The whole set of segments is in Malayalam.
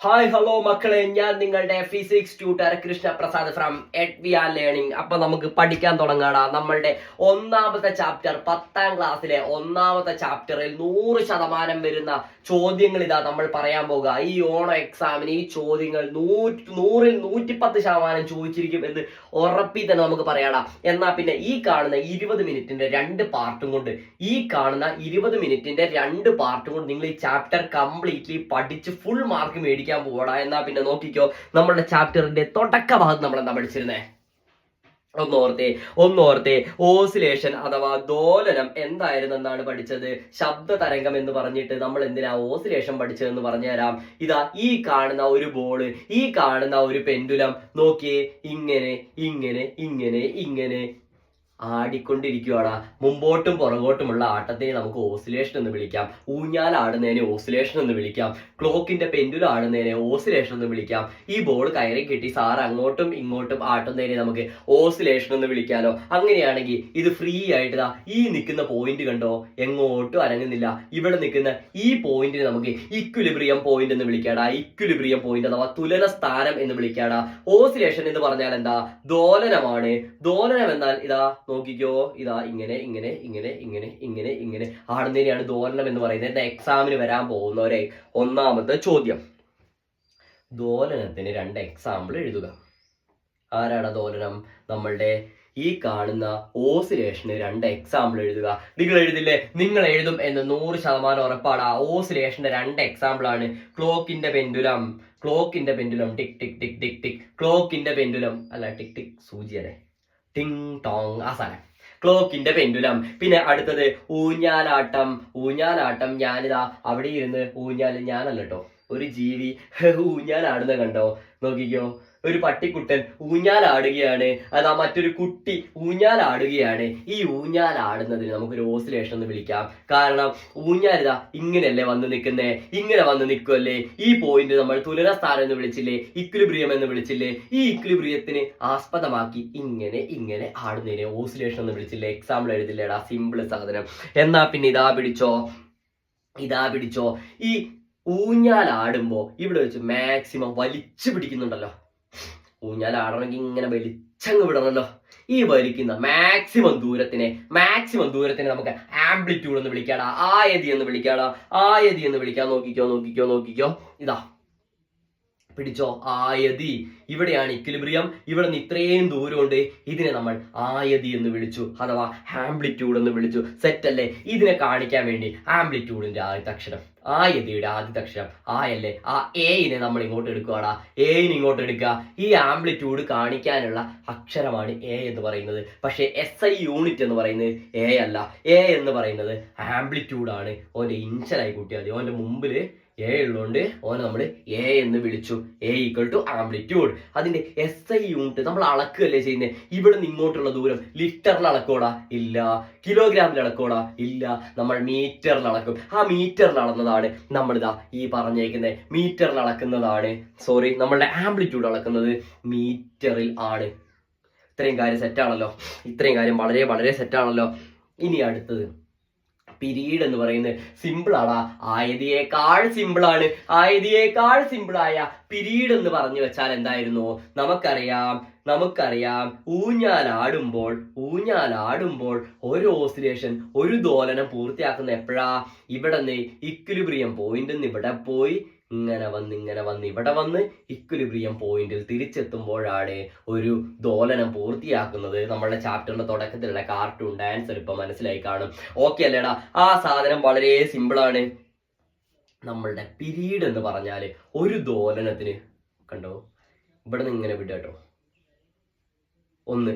ഹായ് ഹലോ മക്കളെ. ഞാൻ നിങ്ങളുടെ physics tutor Krishna Prasad from Ed V R learning അപ്പൊ നമുക്ക് പഠിക്കാൻ തുടങ്ങാടാ. നമ്മളുടെ ഒന്നാമത്തെ ചാപ്റ്റർ പത്താം ക്ലാസ്സിലെ ഒന്നാമത്തെ ചാപ്റ്ററിൽ നൂറ് ശതമാനം വരുന്ന ചോദ്യങ്ങൾ ഇതാ നമ്മൾ പറയാൻ പോകുക ഈ ഓണ എക്സാമിന് ഈ ചോദ്യങ്ങൾ നൂറ്റി നൂറിൽ നൂറ്റിപ്പത്ത് ശതമാനം ചോദിച്ചിരിക്കും എന്ന് ഉറപ്പി തന്നെ നമുക്ക് പറയാടാ. എന്നാ പിന്നെ ഈ കാണുന്ന ഇരുപത് മിനിറ്റിന്റെ രണ്ട് പാർട്ടും കൊണ്ട് ഈ കാണുന്ന ഇരുപത് മിനിറ്റിന്റെ രണ്ട് പാർട്ടും കൊണ്ട് നിങ്ങൾ ഈ ചാപ്റ്റർ കംപ്ലീറ്റ്ലി പഠിച്ച് ഫുൾ മാർക്ക് മേടിക്കാൻ പോവാടാ. എന്നാ പിന്നെ നോക്കിക്കോ നമ്മുടെ ചാപ്റ്ററിന്റെ തുടക്ക ഭാഗം നമ്മൾ എന്താ പഠിച്ചിരുന്നേ ഒന്നോർത്തെ ഒന്നോർത്തെ ഓസിലേഷൻ അഥവാ ദോലനം എന്തായിരുന്നു എന്നാണ് പഠിച്ചത്? ശബ്ദ തരംഗം എന്ന് പറഞ്ഞിട്ട് നമ്മൾ എന്തിനാ ഓസിലേഷൻ പഠിച്ചതെന്ന് പറഞ്ഞുതരാം. ഇതാ ഈ കാണുന്ന ഒരു ബോൾ ഈ കാണുന്ന ഒരു പെൻഡുലം. നോക്കിയേ ഇങ്ങനെ ഇങ്ങനെ ഇങ്ങനെ ഇങ്ങനെ ആടിക്കൊണ്ടിരിക്കുവാടാ. മുമ്പോട്ടും പുറകോട്ടുമുള്ള ആട്ടത്തെ നമുക്ക് ഓസിലേഷൻ എന്ന് വിളിക്കാം. ഊഞ്ഞാൽ ആടുന്നതിനെ ഓസിലേഷൻ എന്ന് വിളിക്കാം. ക്ലോക്കിന്റെ പെൻഡുലം ആടുന്നതിനെ ഓസിലേഷൻ എന്ന് വിളിക്കാം. ഈ ബോൾ കയറി കിട്ടി സാർ അങ്ങോട്ടും ഇങ്ങോട്ടും ആട്ടുന്നതിനെ നമുക്ക് ഓസിലേഷൻ എന്ന് വിളിക്കാനോ അങ്ങനെയാണെങ്കിൽ ഇത് ഫ്രീ ആയിട്ട് ദാ ഈ നിൽക്കുന്ന പോയിന്റ് കണ്ടോ? എങ്ങോട്ടും അനങ്ങുന്നില്ല. ഇവിടെ നിൽക്കുന്ന ഈ പോയിന്റിനെ നമുക്ക് ഇക്വിലിബ്രിയം പോയിന്റ് എന്ന് വിളിക്കാടാ. ഇക്വിലിബ്രിയം പോയിന്റ് അഥവാ തുലന സ്ഥാനം എന്ന് വിളിക്കാടാ. ഓസിലേഷൻ എന്ന് പറഞ്ഞാൽ എന്താ ദോലനമാണ്. ദോലനം എന്നാൽ ഇതാ നോക്കിക്കോ. ഇതാ ഇങ്ങനെ ഇങ്ങനെ ഇങ്ങനെ ഇങ്ങനെ ഇങ്ങനെ ഇങ്ങനെ. ആടുന്നതിനെയാണ് ദോലനം എന്ന് പറയുന്നത്. എന്താ എക്സാമിന് വരാൻ പോകുന്ന പോകുന്നവരെ ഒന്നാമത്തെ ചോദ്യം. ദോലനത്തിന് രണ്ട് എക്സാമ്പിൾ എഴുതുക. ആരാണ് ദോലനം നമ്മളുടെ ഈ കാണുന്ന ഓസിലേഷന് രണ്ട് എക്സാമ്പിൾ എഴുതുക. നിങ്ങൾ എഴുതില്ലേ? നിങ്ങൾ എഴുതും എന്ന് നൂറ് ശതമാനം ഉറപ്പാണ്. ആ ഓസിലേഷന്റെ രണ്ട് എക്സാമ്പിൾ ആണ് ക്ലോക്കിന്റെ പെൻഡുലം. ക്ലോക്കിന്റെ pendulum tick tick tick tick tick. ക്ലോക്കിന്റെ പെൻഡുലം. അല്ല ടിക് ടിക് സൂചിയല്ലേ? ടിങ് ടോങ് ആ സാധനം. ക്ലോക്കിന്റെ പെൻഡുലം പിന്നെ അടുത്തത് ഊഞ്ഞാലാട്ടം. ഊഞ്ഞാലാട്ടം ഞാനിതാ അവിടെ ഇരുന്ന് ഊഞ്ഞാൽ ഞാനല്ല കേട്ടോ ഒരു ജീവി ഊഞ്ഞാലാടുന്ന കണ്ടോ? നോക്കിക്കോ. ഒരു പട്ടിക്കുട്ടൻ ഊഞ്ഞാലാടുകയാണ്. അതാ മറ്റൊരു കുട്ടി ഊഞ്ഞാലാടുകയാണ്. ഈ ഊഞ്ഞാലാടുന്നതിന് നമുക്കൊരു ഓസിലേഷൻ എന്ന് വിളിക്കാം. കാരണം ഊഞ്ഞാലിതാ ഇങ്ങനെയല്ലേ വന്ന് നിൽക്കുന്നേ? ഇങ്ങനെ വന്ന് നിൽക്കുമല്ലേ ഈ പോയിന്റ് നമ്മൾ തുലനസ്ഥാനം എന്ന് വിളിച്ചില്ലേ? ഇക്വിലിബ്രിയം എന്ന് വിളിച്ചില്ലേ? ഈ ഇക്വിലിബ്രിയത്തിന് ആസ്പദമാക്കി ഇങ്ങനെ ഇങ്ങനെ ആടുന്നതിനെ ഓസിലേഷൻ എന്ന് വിളിച്ചില്ലേ? എക്സാമ്പിൾ എഴുതില്ലേടാ സിമ്പിൾ സാധനം. എന്നാ പിന്നെ ഇതാ പിടിച്ചോ? ഇതാ പിടിച്ചോ? ഈ ഊഞ്ഞാലാടുമ്പോ ഇവിടെ വെച്ച് മാക്സിമം വലിച്ചു പിടിക്കുന്നുണ്ടല്ലോ. ഊഞ്ഞാലാടണമെങ്കിൽ ഇങ്ങനെ വലിച്ചങ്ങ് വിടണമല്ലോ ഈ വലിക്കുന്ന മാക്സിമം ദൂരത്തിനെ മാക്സിമം ദൂരത്തിനെ നമുക്ക് ആംപ്ലിറ്റ്യൂഡ് എന്ന് വിളിക്കാടാ ആയതി എന്ന് വിളിക്കാടാ ആയതി എന്ന് വിളിക്കാൻ നോക്കിക്കോ നോക്കിക്കോ നോക്കിക്കോ. ഇതാ. പിടിച്ചോ? ആയതി. ഇവിടെയാണ് ഇക്വിലിബ്രിയം ഇവിടെ നിന്ന് ഇത്രയും ദൂരമുണ്ട്. ഇതിനെ നമ്മൾ ആയതി എന്ന് വിളിച്ചു. അഥവാ ആംപ്ലിറ്റ്യൂഡ് എന്ന് വിളിച്ചു. സെറ്റ് അല്ലേ? ഇതിനെ കാണിക്കാൻ വേണ്ടി ആംപ്ലിറ്റ്യൂഡിന്റെ ആദ്യത്തെ അക്ഷരം. ആയതിയുടെ ആദ്യത്തെ അക്ഷരം. ആയല്ലേ ആ എയിനെ നമ്മൾ ഇങ്ങോട്ട് എടുക്കുകയാണ് എയിന് ഇങ്ങോട്ട് എടുക്കുക. ഈ ആംപ്ലിറ്റ്യൂഡ് കാണിക്കാനുള്ള അക്ഷരമാണ് എ എന്ന് പറയുന്നത്. പക്ഷേ എസ് ഐ യൂണിറ്റ് എന്ന് പറയുന്നത് എ അല്ല. എ എന്ന് പറയുന്നത് ആംപ്ലിറ്റ്യൂഡ് ആണ് ഓന്റെ ഇൻഷലായി കൂട്ടിയാൽ മതി. ഓന്റെ മുമ്പിൽ എ ഉള്ളതുകൊണ്ട് ഓനെ നമ്മൾ എ എന്ന് വിളിച്ചു. എ ഈക്വൽ ടു ആംപ്ലിറ്റ്യൂഡ് അതിന്റെ എസ് ഐ യൂണിറ്റ് നമ്മൾ അളക്കുകയല്ലേ ചെയ്യുന്നത് ഇവിടെ നിന്ന് ഇങ്ങോട്ടുള്ള ദൂരം ലിറ്ററിൽ അളക്കോടാ? ഇല്ല. കിലോഗ്രാമിൽ അളക്കോടാ? ഇല്ല. നമ്മൾ മീറ്ററിൽ അളക്കും. ആ മീറ്ററിൽ അളന്നതാണ് നമ്മളിതാ ഈ പറഞ്ഞേക്കുന്നത് മീറ്ററിൽ അളക്കുന്നതാണ്. സോറി നമ്മളുടെ ആംപ്ലിറ്റ്യൂഡ് അളക്കുന്നത് മീറ്ററിൽ ആണ്. ഇത്രയും കാര്യം സെറ്റാണല്ലോ ഇത്രയും കാര്യം വളരെ വളരെ സെറ്റാണല്ലോ ഇനി അടുത്തത്. പിരീഡ് എന്ന് പറയുന്നത് സിമ്പിൾ ആടാ ആയതിയേക്കാൾ സിമ്പിളാണ്. ആയതിയേക്കാൾ സിമ്പിളായ പിരീഡ് എന്ന് പറഞ്ഞു വെച്ചാൽ എന്തായിരുന്നു? നമുക്കറിയാം നമുക്കറിയാം. ഊഞ്ഞാലാടുമ്പോൾ ഊഞ്ഞാലാടുമ്പോൾ ഒരു ഓസിലേഷൻ ഒരു ദോലനം പൂർത്തിയാക്കുന്ന എപ്പോഴാ? ഇവിടെ നിന്ന് ഇക്വിലിബ്രിയം പോയിന്റ് ഇവിടെ പോയി ഇങ്ങനെ വന്ന് ഇങ്ങനെ വന്ന്. ഇവിടെ വന്ന് ഇക്വിലിബ്രിയം പോയിന്റിൽ തിരിച്ചെത്തുമ്പോഴാണ് ഒരു ദോലനം പൂർത്തിയാക്കുന്നത്. നമ്മളുടെ ചാപ്റ്ററിന്റെ തുടക്കത്തിലുള്ള കാർട്ടൂൺ ഡാൻസർ ഇപ്പൊ മനസ്സിലായി കാണും. ഓക്കെ അല്ലേടാ ആ സാധനം വളരെ സിമ്പിൾ ആണ്. നമ്മളുടെ പിരീഡ് എന്ന് പറഞ്ഞാൽ ഒരു ദോലനത്തിന് കണ്ടോ? ഇവിടെ നിന്ന് ഇങ്ങനെ വിടുക കേട്ടോ. ഒന്ന്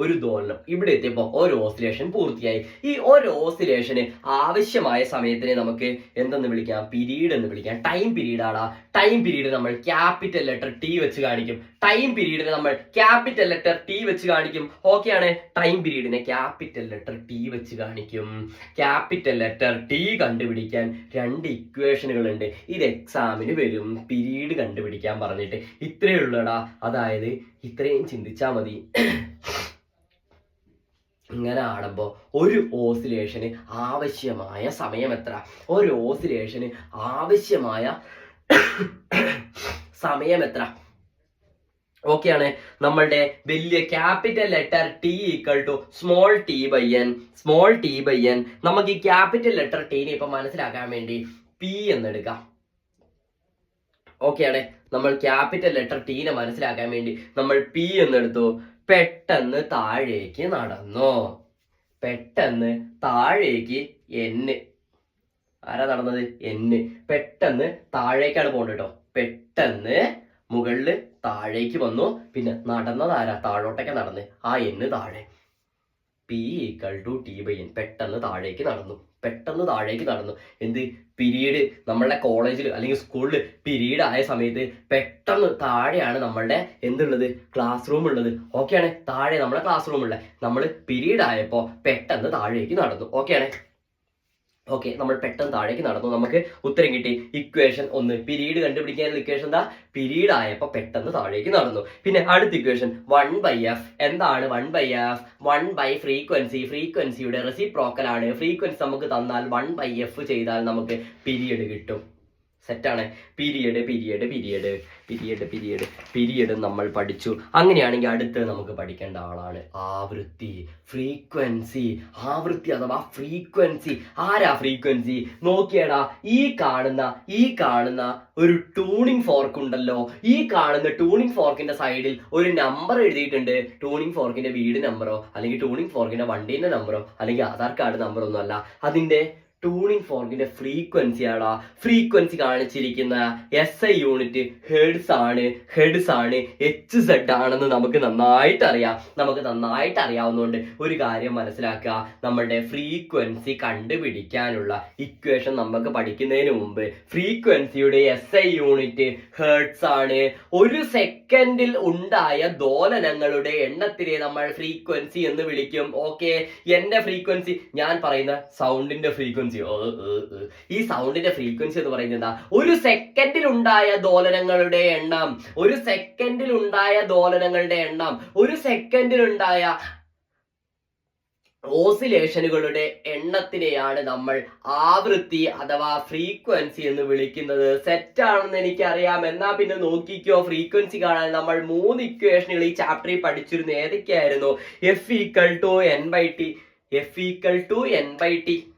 ഒരു ദോലനം. ഇവിടെ എത്തിയപ്പോൾ ഒരു ഓസിലേഷൻ പൂർത്തിയായി. ഈ ഒരു ഓസിലേഷന് ആവശ്യമായ സമയത്തിനെ നമുക്ക് എന്തെന്ന് വിളിക്കാം? പിരീഡ് എന്ന് വിളിക്കാം. ടൈം പീരീഡ് ആണ് ടൈം പീരീഡ് നമ്മൾ ക്യാപിറ്റൽ ലെറ്റർ ടി വെച്ച് കാണിക്കും. ടൈം പീരീഡിനെ നമ്മൾ ക്യാപിറ്റൽ ലെറ്റർ ടി വെച്ച് കാണിക്കും. ഓക്കെ ആണ്. ടൈം പീരീഡിനെ ക്യാപിറ്റൽ ലെറ്റർ ടി വെച്ച് കാണിക്കും. ക്യാപിറ്റൽ ലെറ്റർ ടി കണ്ടുപിടിക്കാൻ രണ്ട് ഇക്വേഷനുകൾ ഉണ്ട്. ഇത് എക്സാമിന് വരും. പീരീഡ് കണ്ടുപിടിക്കാൻ പറഞ്ഞിട്ട്. ഇത്രയേ ഉള്ളടാ. അതായത് ഇത്രയും ചിന്തിച്ചാൽ മതി. ഇങ്ങനെ ആടുമ്പോൾ ഒരു ഓസിലേഷന് ആവശ്യമായ സമയം എത്ര? ഒരു ഓസിലേഷന് ആവശ്യമായ സമയം എത്ര ഓക്കെയാണ് നമ്മളുടെ വലിയ capital letter T equal to small T by N small T by N നമുക്ക് ഈ ക്യാപിറ്റൽ ലെറ്റർ ടീനെ ഇപ്പൊ മനസ്സിലാക്കാൻ വേണ്ടി പി എന്നെടുക്കാം. ഓക്കെയാണ് നമ്മൾ ക്യാപിറ്റൽ ലെറ്റർ ടീനെ മനസ്സിലാക്കാൻ വേണ്ടി നമ്മൾ പി എന്നെടുത്തു. പെട്ടെന്ന് താഴേക്ക് നടന്നു. പെട്ടെന്ന് താഴേക്ക് എന്ന് ആരാ നടന്നത്? എന്ന്. പെട്ടെന്ന് താഴേക്കാണ് പോകേണ്ടത് കേട്ടോ പെട്ടെന്ന് മുകളിൽ താഴേക്ക് വന്നു. പിന്നെ നടന്നത് ആരാ? താഴോട്ടൊക്കെ നടന്ന്. ആ എന്ന് താഴെ. P equal to T by N പെട്ടെന്ന് താഴേക്ക് നടന്നു. പെട്ടെന്ന് താഴേക്ക് നടന്നു. എന്ത്? പിരീഡ്. നമ്മളുടെ കോളേജിൽ അല്ലെങ്കിൽ സ്കൂളിൽ പിരീഡ് ആയ സമയത്ത് പെട്ടെന്ന് താഴെയാണ് നമ്മളുടെ എന്തുള്ളത്? ക്ലാസ് റൂം ഉള്ളത്. ഓക്കെയാണ് താഴെ നമ്മുടെ ക്ലാസ് റൂം ഉള്ളത് നമ്മൾ പിരീഡ് ആയപ്പോൾ പെട്ടെന്ന് താഴേക്ക് നടന്നു. ഓക്കെയാണ് ഓക്കെ നമ്മൾ പെട്ടെന്ന് താഴേക്ക് നടന്നു. നമുക്ക് ഉത്തരം കിട്ടി. ഇക്വേഷൻ ഒന്ന്. പിരീഡ് കണ്ടുപിടിക്കാനുള്ള ഇക്വേഷൻ എന്താ? പിരീഡ് ആയപ്പോൾ പെട്ടെന്ന് താഴേക്ക് നടന്നു. പിന്നെ അടുത്ത ഇക്വേഷൻ വൺ ബൈ എഫ് എന്താണ് one by F one by frequency ഫ്രീക്വൻസിയുടെ റെസിപ്രോക്കൽ ആണ്. ഫ്രീക്വൻസി നമുക്ക് തന്നാൽ വൺ ബൈ എഫ് ചെയ്താൽ നമുക്ക് പിരീഡ് കിട്ടും. സെറ്റാണ് period period period period period period നമ്മൾ പഠിച്ചു. അങ്ങനെയാണെങ്കിൽ അടുത്ത് നമുക്ക് പഠിക്കേണ്ട ആളാണ് ആവൃത്തി ഫ്രീക്വൻസി ആവൃത്തി അഥവാ ഫ്രീക്വൻസി ആരാ ഫ്രീക്വൻസി നോക്കിയടാ ഈ കാണുന്ന ഈ കാണുന്ന ഒരു ട്യൂണിംഗ് ഫോർക്ക് ഉണ്ടല്ലോ. ഈ കാണുന്ന ട്യൂണിംഗ് ഫോർക്കിന്റെ സൈഡിൽ ഒരു നമ്പർ എഴുതിയിട്ടുണ്ട്. ട്യൂണിംഗ് ഫോർക്കിന്റെ വീട് നമ്പറോ അല്ലെങ്കിൽ ട്യൂണിംഗ് ഫോർക്കിന്റെ വണ്ടീന്റെ നമ്പറോ അല്ലെങ്കിൽ ആധാർ കാർഡ് നമ്പറോ ഒന്നും അല്ല. അതിന്റെ ട്യൂണിംഗ് ഫോർക്കിന്റെ ഫ്രീക്വൻസി ആടാ. ഫ്രീക്വൻസി കാണിച്ചിരിക്കുന്ന എസ് ഐ യൂണിറ്റ് ഹെഡ്സ് ആണ് ഹെഡ്സ് ആണ് എച്ച് സെഡ് ആണെന്ന് നമുക്ക് നന്നായിട്ട് അറിയാം നമുക്ക് നന്നായിട്ട് അറിയാവുന്നതുകൊണ്ട് ഒരു കാര്യം മനസ്സിലാക്കുക. നമ്മളുടെ ഫ്രീക്വൻസി കണ്ടുപിടിക്കാനുള്ള ഇക്വേഷൻ നമുക്ക് പഠിക്കുന്നതിന് മുമ്പ് ഫ്രീക്വൻസിയുടെ എസ് ഐ യൂണിറ്റ് ഹെർട്സ് ആണ്. ഒരു സെക്കൻഡിൽ ഉണ്ടായ ദോലനങ്ങളുടെ എണ്ണത്തിനെ നമ്മൾ ഫ്രീക്വൻസി എന്ന് വിളിക്കും. ഓക്കെ എന്റെ ഫ്രീക്വൻസി ഞാൻ പറയുന്ന സൗണ്ടിന്റെ ഫ്രീക്വൻസി ഈ സൗണ്ടിന്റെ ഫ്രീക്വൻസി എന്ന് പറയുന്നത് എന്താ? ഒരു സെക്കൻഡിൽ ഉണ്ടായ ദോലനങ്ങളുടെ എണ്ണം ഒരു സെക്കൻഡിൽ ഉണ്ടായ ദോലനങ്ങളുടെ എണ്ണം ഒരു സെക്കൻഡിൽ ഉണ്ടായ ഓസിലേഷനുകളുടെ എണ്ണത്തിനെയാണ് നമ്മൾ ആവൃത്തി അഥവാ ഫ്രീക്വൻസി എന്ന് വിളിക്കുന്നത്. സെറ്റാണെന്ന് എനിക്കറിയാം. എന്നാ പിന്നെ നോക്കിക്കോ ഫ്രീക്വൻസി കാണാൻ നമ്മൾ മൂന്ന് ഇക്വേഷനുകൾ ഈ ചാപ്റ്ററിൽ പഠിച്ചിരുന്നു ഏതൊക്കെയായിരുന്നു? F equal to N by T F equal to N by T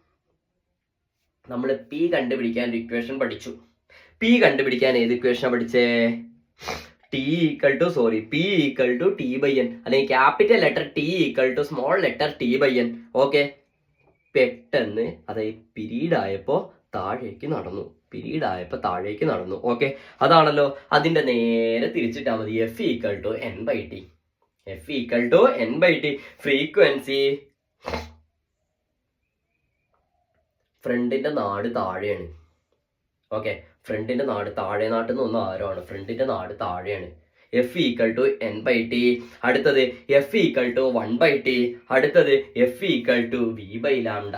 നമ്മൾ പി കണ്ടുപിടിക്കാൻ ഒരു ഇക്വേഷൻ പഠിച്ചു. പി കണ്ടുപിടിക്കാൻ ഏത് ഇക്വേഷനാണ് പഠിച്ചേ? T equal to sorry P equal to T by N അല്ലെങ്കിൽ capital letter T equal to small letter T by N okay പെട്ടെന്ന് അതായത് പിരീഡ് ആയപ്പോ താഴേക്ക് നടന്നു. പിരീഡ് ആയപ്പോ താഴേക്ക് നടന്നു. ഓക്കെ അതാണല്ലോ. അതിന്റെ നേരെ തിരിച്ചിട്ടാൽ മതി. F equal to N by T F equal to N by T frequency ഫ്രണ്ടിന്റെ നാട് താഴെയാണ്. ഓക്കെ ഫ്രണ്ടിന്റെ നാട് താഴെ നാട്ടിൽ നിന്ന് ഒന്ന് ആരോ ഫ്രണ്ടിന്റെ നാട് താഴെയാണ്. F equal to N by T അടുത്തത് F equal to one by T അടുത്തത് F equal to V by lambda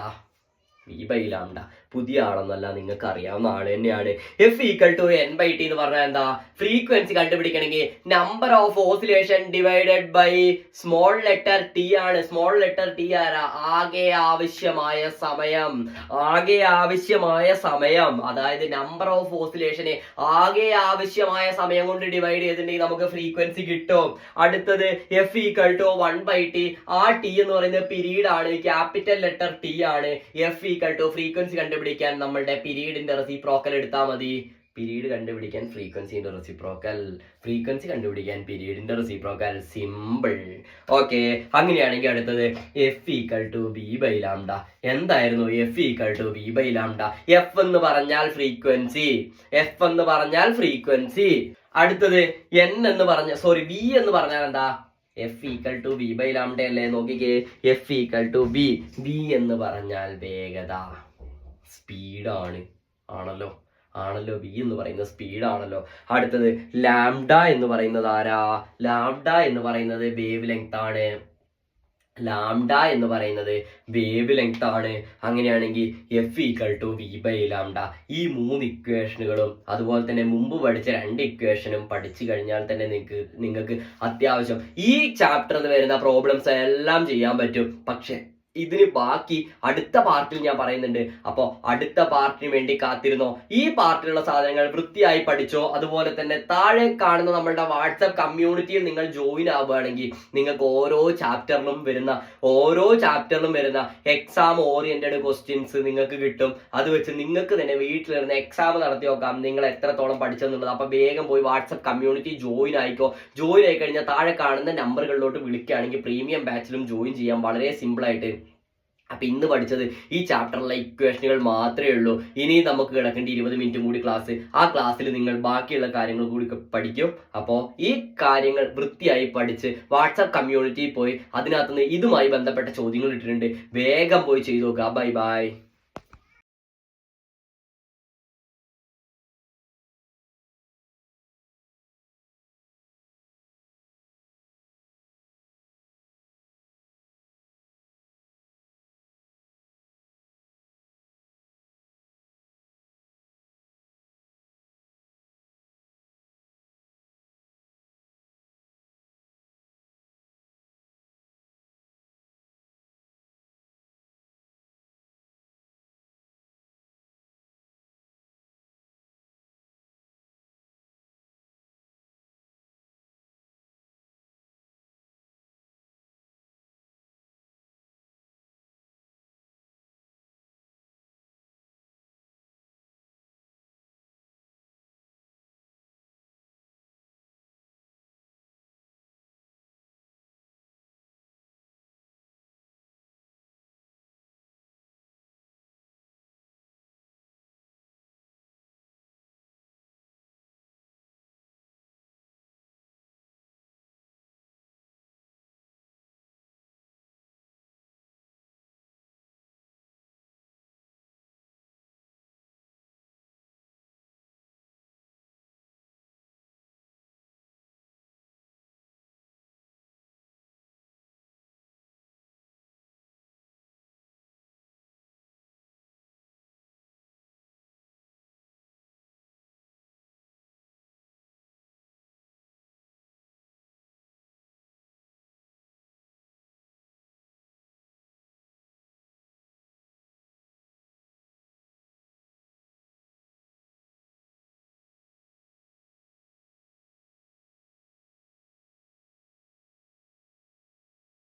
V by lambda പുതിയ ആളൊന്നല്ല നിങ്ങൾക്ക് അറിയാവുന്ന ആൾ തന്നെയാണ്. F equal to N by T എന്ന് പറഞ്ഞാൽ എന്താ? Frequency കണ്ടുപിടിക്കണമെങ്കിൽ number of oscillation divided by small letter T ആണ്. സ്മോൾ ലെറ്റർ ടി ആരാ? ആകെ ആവശ്യമായ സമയം. ആകെ ആവശ്യമായ സമയം. അതായത് നമ്പർ ഓഫ് ഓസിലേഷനെ ആകെ ആവശ്യമായ സമയം കൊണ്ട് ഡിവൈഡ് ചെയ്തിട്ടുണ്ടെങ്കിൽ നമുക്ക് ഫ്രീക്വൻസി കിട്ടും. അടുത്തത് F equal to one by T ആ ടി എന്ന് പറയുന്നത് പിരീഡ് ആണ്. ക്യാപിറ്റൽ ലെറ്റർ ടി ആണ്. എഫ് ഈക്വൽ ടു ഫ്രീക്വൻസി കണ്ടുപിടിക്കാൻ നമ്മളുടെ പിരീഡിന്റെ റെസിപ്രോക്കൽ എടുത്താൽ മതി. പിരീഡ് കണ്ടുപിടിക്കാൻ ഫ്രീക്വൻസിന്റെ റെസിപ്രോക്കൽ ഫ്രീക്വൻസി കണ്ടുപിടിക്കാൻ പീരീഡിന്റെ റെസിപ്രോക്കൽ സിമ്പിൾ ഓക്കെ അങ്ങനെയാണെങ്കിൽ അടുത്തത് F equal to B by lambda എന്തായിരുന്നു F equal to B by lambda F എന്ന് പറഞ്ഞാൽ ഫ്രീക്വൻസി എഫ് എന്ന് പറഞ്ഞാൽ ഫ്രീക്വൻസി അടുത്തത് എൻ എന്ന് പറഞ്ഞ സോറി ബി എന്ന് പറഞ്ഞാൽ എന്താ? F equal to B by lambda അല്ലേ? നോക്കിക്കേ. F equal to B B എന്ന് പറഞ്ഞാൽ വേഗത. സ്പീഡാണ്. ആണല്ലോ? ആണല്ലോ വി എന്ന് പറയുന്ന സ്പീഡാണല്ലോ. അടുത്തത് ലാംഡ എന്ന് പറയുന്നത് ആരാ? ലാംഡ എന്ന് പറയുന്നത് വേവ് ലെങ്ത് ആണ് ലാംഡ എന്ന് പറയുന്നത് വേവ് ലെങ്ത് ആണ് അങ്ങനെയാണെങ്കിൽ F equal to V by lambda. ഈ മൂന്ന് ഇക്വേഷനുകളും അതുപോലെ തന്നെ മുമ്പ് പഠിച്ച രണ്ട് ഇക്വേഷനും പഠിച്ചു കഴിഞ്ഞാൽ തന്നെ നിങ്ങൾക്ക് നിങ്ങൾക്ക് അത്യാവശ്യം ഈ ചാപ്റ്ററിൽ വരുന്ന പ്രോബ്ലംസ് എല്ലാം ചെയ്യാൻ പറ്റും. പക്ഷെ ഇതിന് ബാക്കി അടുത്ത പാർട്ടിൽ ഞാൻ പറയുന്നുണ്ട്. അപ്പോൾ അടുത്ത പാർട്ടിന് വേണ്ടി കാത്തിരുന്നോ? ഈ പാർട്ടിലുള്ള സാധനങ്ങൾ വൃത്തിയായി പഠിച്ചോ? അതുപോലെ തന്നെ താഴെ കാണുന്ന നമ്മളുടെ വാട്സപ്പ് കമ്മ്യൂണിറ്റിയിൽ നിങ്ങൾ ജോയിൻ ആവുകയാണെങ്കിൽ നിങ്ങൾക്ക് ഓരോ ചാപ്റ്ററിലും വരുന്ന ഓരോ ചാപ്റ്ററിലും വരുന്ന എക്സാം ഓറിയന്റഡ് ക്വസ്റ്റ്യൻസ് നിങ്ങൾക്ക് കിട്ടും. അത് വെച്ച് നിങ്ങൾക്ക് തന്നെ വീട്ടിലിരുന്ന് എക്സാം നടത്തി നോക്കാം. നിങ്ങൾ എത്രത്തോളം പഠിച്ചെന്നുള്ളത്. അപ്പോൾ വേഗം പോയി വാട്സപ്പ് കമ്മ്യൂണിറ്റി ജോയിൻ ആയിക്കോ. ജോയിൻ ആയി കഴിഞ്ഞാൽ താഴെ കാണുന്ന നമ്പറുകളിലോട്ട് വിളിക്കുകയാണെങ്കിൽ പ്രീമിയം ബാച്ചിലും ജോയിൻ ചെയ്യാം. വളരെ സിമ്പിൾ ആയിട്ട്. അപ്പൊ ഇന്ന് പഠിച്ചത് ഈ ചാപ്റ്ററിലെ ഇക്വേഷനുകൾ മാത്രമേ ഉള്ളൂ. ഇനി നമുക്ക് കിടക്കേണ്ട ഇരുപത് മിനിറ്റും കൂടി ക്ലാസ് ആ ക്ലാസ്സിൽ നിങ്ങൾ ബാക്കിയുള്ള കാര്യങ്ങൾ കൂടി പഠിക്കും. അപ്പോൾ ഈ കാര്യങ്ങൾ വൃത്തിയായി പഠിച്ച് വാട്സാപ്പ് കമ്മ്യൂണിറ്റിയിൽ പോയി അതിനകത്തുനിന്ന് ഇതുമായി ബന്ധപ്പെട്ട ചോദ്യങ്ങൾ ഇട്ടിട്ടുണ്ട്. വേഗം പോയി ചെയ്തു നോക്കുക. Bye bye.